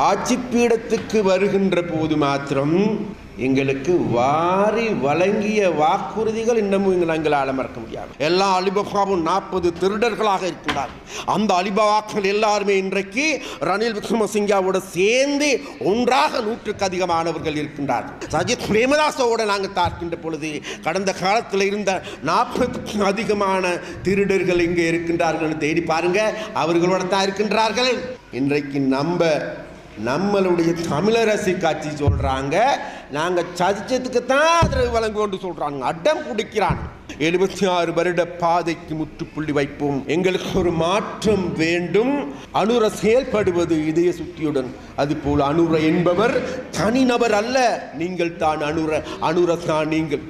ஆட்சி பீடத்துக்கு வருகின்ற போது மாத்திரம் எங்களுக்கு வாரி வழங்கிய வாக்குறுதிகள் இன்னமும் எங்கள் எங்களால் மறக்க முடியாது. எல்லா அலிபாபாவும் நாற்பது திருடர்களாக இருக்கின்றார்கள் அந்த அலிபவாக்கள் எல்லாருமே இன்றைக்கு ரணில் விக்ரமசிங்காவோட சேர்ந்து ஒன்றாக நூற்றுக்கு அதிகமானவர்கள் இருக்கின்றார்கள். சஜித் பிரேமதாசோட நாங்கள் பார்க்கின்ற பொழுது கடந்த காலத்தில் இருந்த நாற்பதுக்கும் அதிகமான திருடர்கள் இங்கே இருக்கின்றார்கள். தேடி பாருங்க அவர்களோட தான் இருக்கின்றார்கள். இன்றைக்கு நம்ப நம்மளுடைய தமிழரசி காட்சி சொல்கிறாங்க நாங்கள் சதிச்சதுக்கு தான் ஆதரவு வழங்குவோம்னு சொல்கிறாங்க அடம் பிடிக்கிறான். எழுபத்தி ஆறு வருட பாதைக்கு முற்றுப்புள்ளி வைப்போம். எங்களுக்கு ஒரு மாற்றம் வேண்டும். அனுர செயல்படுவது இதய சுத்தியுடன். அதுபோல் அனுர என்பவர் தனிநபர் அல்ல. நீங்கள் தான் அனுர அனுர தான் நீங்கள்.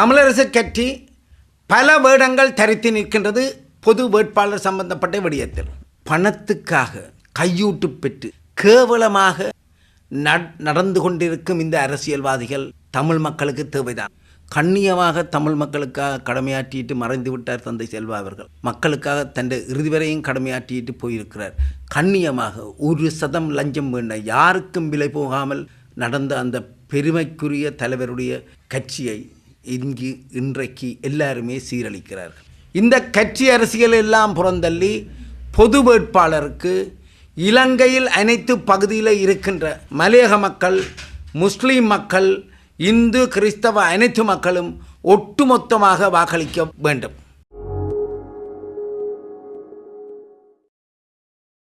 தமிழரசு கட்சி பல வேடங்கள் தரித்து நிற்கின்றது பொது வேட்பாளர் சம்பந்தப்பட்ட விடயத்தில். பணத்துக்காக கையூட்டு பெற்று கேவலமாக நடந்து கொண்டிருக்கும் இந்த அரசியல்வாதிகள் தமிழ் மக்களுக்கு தேவைதான். கண்ணியமாக தமிழ் மக்களுக்காக கடமையாற்றிட்டு மறைந்து விட்டார் தந்தை செல்வா அவர்கள். மக்களுக்காக தன்னை இறுதி வரையும் கடமையாற்றிட்டு போயிருக்கிறார். கண்ணியமாக ஒரு சதம் லஞ்சம் வேண்ட யாருக்கும் விலை போகாமல் நடந்த அந்த பெருமைக்குரிய தலைவருடைய கட்சியை இங்கு இன்றைக்கு எல்லாருமே சீரழிக்கிறார்கள். இந்த கட்சி அரசியல் எல்லாம் புறந்தள்ளி பொது வேட்பாளருக்கு இலங்கையில் அனைத்து பகுதியில் இருக்கின்ற மலையக மக்கள் முஸ்லீம் மக்கள் இந்து கிறிஸ்தவ அனைத்து மக்களும் ஒட்டுமொத்தமாக வாக்களிக்க வேண்டும்.